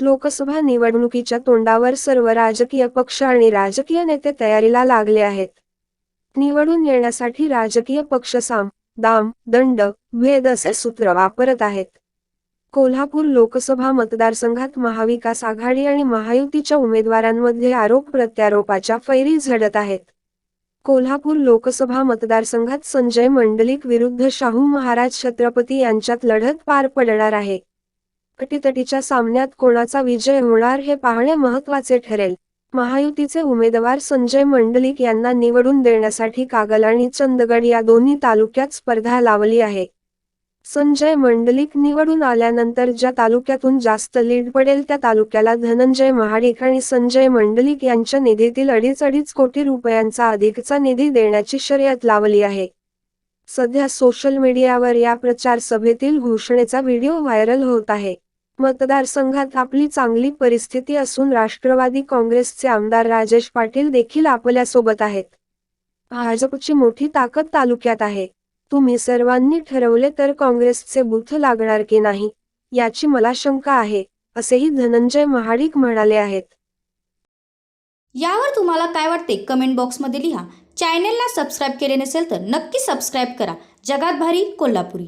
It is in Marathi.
लोकसभा निवडणुकीच्या तोंडावर सर्व राजकीय पक्ष आणि राजकीय नेते तयारीला लागले आहेत. निवडून येण्यासाठी राजकीय पक्ष साम दाम दंड भेद असे सूत्र वापरत आहेत. कोल्हापूर लोकसभा मतदारसंघात महाविकास आघाडी आणि महायुतीच्या उमेदवारांमध्ये आरोप प्रत्यारोपाच्या फैरी झडत आहेत. कोल्हापूर लोकसभा मतदारसंघात संजय मंडलिक विरुद्ध शाहू महाराज छत्रपती यांच्यात लढत पार पडणार आहे. कटीतटीच्या सामन्यात कोणाचा विजय होणार हे पाहणे महत्त्वाचे ठरेल. महायुतीचे उमेदवार संजय मंडलिक यांना निवडून देण्यासाठी कागल आणि चंदगड या दोन्ही तालुक्यात स्पर्धा लावली आहे. संजय मंडलिक निवडून आल्यानंतर ज्या तालुक्यातून जास्त लीड पडेल त्या तालुक्याला धनंजय महाडिक आणि संजय मंडलिक यांच्या निधीतील अडीच अडीच कोटी रुपयांचा अधिकचा निधी देण्याची शर्यत लावली आहे. सध्या सोशल मीडियावर या प्रचार सभेतील घोषणेचा व्हिडिओ व्हायरल होत आहे. मतदारसंघात आपली चांगली परिस्थिती असून राष्ट्रवादी काँग्रेसचे आमदार राजेश पाटील देखील आपल्यासोबत आहेत. भाजपची मोठी ताकद तालुक्यात आहे. तुम्ही सर्वांनी ठरवले तर काँग्रेसचे बुथ लागणार की नाही याची मला शंका आहे असेही धनंजय महाडिक म्हणाले आहेत. यावर तुम्हाला काय वाटते कमेंट बॉक्समध्ये लिहा. चॅनेलला सबस्क्राईब केले नसेल तर नक्की सबस्क्राईब करा. जगात भारी कोल्हापुरी.